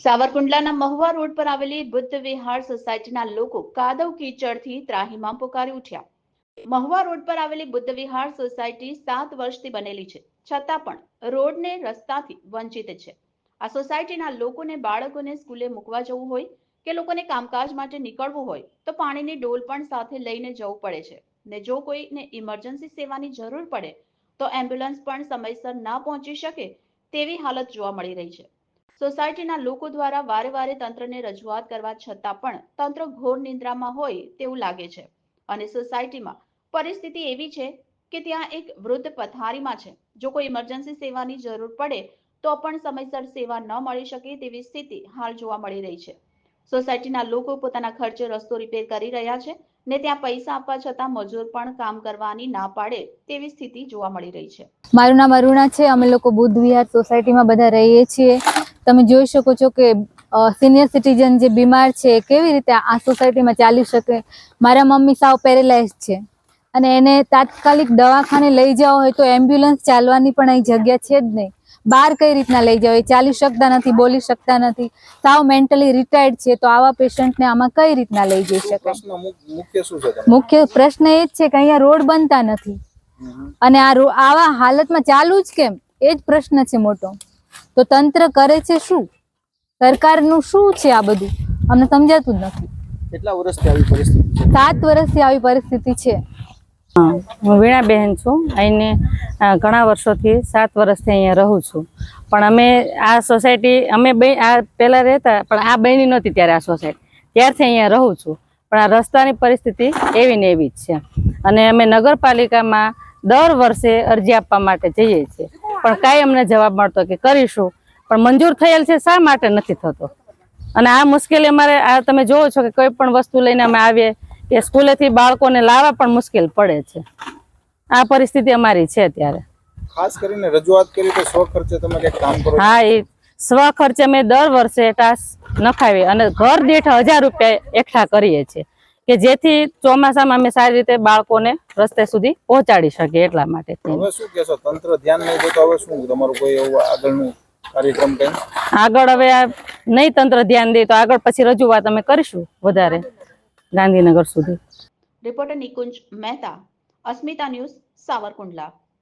સાવરકુંડલાના Mahuva road પર આવેલી બુદ્ધ વિહાર સોસાયટીના લોકો કાદવ કીચડથી ત્રાહીમાં પોકારી ઉઠ્યા. મહુવા રોડ પર આવેલી બુદ્ધ વિહાર સોસાયટી સાત વર્ષથી બનેલી છે. છતાં પણ રોડને રસ્તાથી વંચિત છે. આ સોસાયટીના લોકોને બાળકોને સ્કૂલે મૂકવા જવું હોય કે લોકોને કામકાજ માટે નીકળવું હોય તો પાણીની ડોલ પણ સાથે લઈને જવું પડે છે. ને જો કોઈને ઇમરજન્સી સેવાની જરૂર પડે તો એમ્બ્યુલન્સ પણ સમયસર ના પહોંચી શકે તેવી હાલત જોવા મળી રહી છે. સોસાયટીના લોકો દ્વારા વારે વારે તંત્રને રજૂઆત કરવા છતાં પણ તંત્ર ઘોર નિંદ્રામાં હોય તેવું લાગે છે. અને સોસાયટીમાં પરિસ્થિતિ એવી છે કે ત્યાં એક વૃદ્ધ પથારીમાં છે. જો કોઈ ઇમરજન્સી સેવાની જરૂર પડે, તો પણ સમયસર સેવા ન મળી શકે તેવી સ્થિતિ હાલ જોવા મળી રહી છે. સોસાયટીના લોકો પોતાના ખર્ચે રસ્તો રિપેર કરી રહ્યા છે ને ત્યાં પૈસા આપવા છતાં મજૂર પણ કામ કરવાની ના પાડે તેવી સ્થિતિ જોવા મળી રહી છે. મારું નામ અરુણા છે. અમે લોકો બુદ્ધ વિહાર સોસાયટીમાં બધા રહીએ છીએ. તમે જોઈ શકો છો કે સિનિયર સિટીઝન જે બીમાર છે કેવી રીતે આ સોસાયટીમાં ચાલી શકે? મારા મમ્મી સાવ પેરેલાઇઝ છે. અને એને તાત્કાલિક દવાખાને લઈ જવા હોય તો એમ્બ્યુલન્સ ચાલવાની પણ અહીં જગ્યા છે જ નહીં. બહાર કઈ રીતના લઈ જાવ ચાલી શકતા નથી બોલી શકતા નથી. સાવ મેન્ટલી રિટાયર્ડ છે તો આવા પેશન્ટને આમાં કઈ રીતના લઈ જઈ શકાય? મુખ્ય પ્રશ્ન એ જ છે કે અહીંયા રોડ બનતા નથી. અને આ આવા હાલતમાં ચાલુ જ કેમ? એ જ પ્રશ્ન છે મોટો. તો તંત્ર કરે છે શું? સરકારનું શું છે આ બધું? અમને સમજાતું જ નથી. કેટલા વર્ષથી આવી પરિસ્થિતિ સાત વર્ષથી આવી પરિસ્થિતિ છે. હા વીણાબહેન છું. અહીંને ઘણા વર્ષોથી સાત વર્ષથી અહીંયા રહું છું. પણ અમે આ સોસાયટી અમે બે આ પહેલાં રહેતા પણ આ બની નહોતી ત્યારે આ સોસાયટી. ત્યારથી અહીંયા રહું છું. પણ આ રસ્તાની પરિસ્થિતિ એવી ને એવી જ છે. અને અમે નગરપાલિકામાં દર વર્ષે અરજી આપવા માટે જઈએ છીએ. પણ કાંઈ અમને જવાબ મળતો કે કરીશું. પણ મંજૂર થયેલ છે શા માટે નથી થતો? અને આ મુશ્કેલી અમારે આ તમે જોવો છો કે કોઈ પણ વસ્તુ લઈને અમે આવીએ કે સ્કૂલેથી બાળકોને લાવવા પણ મુશ્કેલ પડે છે. આ પરિસ્થિતિ અમારી છે અત્યારે. ખાસ કરીને રજૂઆત કરી તો સ્વ ખર્ચે તમે કંઈક કામ કરો હા એ સ્વ ખર્ચે અમે દર વર્ષે ટાસ નખાવીએ અને ઘર દીઠ હજાર રૂપિયા એકઠા કરીએ છીએ. કે જેથી ચોમાસામાં અમે સારી રીતે બાળકોને રસ્તે સુધી પહોંચાડી શકીએ એટલા માટે હવે શું કહેશો? તંત્ર ધ્યાન નહીં દે હવે શું? તમારું કોઈ એવું આગળનું કાર્યક્રમ કઈ? આગળ હવે આ નહીં તંત્ર ધ્યાન દે તો આગળ પછી રજૂઆત અમે કરીશું વધારે ગાંધીનગર સુધી. Reporter Nikunj Mehta Asmita news Savarkundla.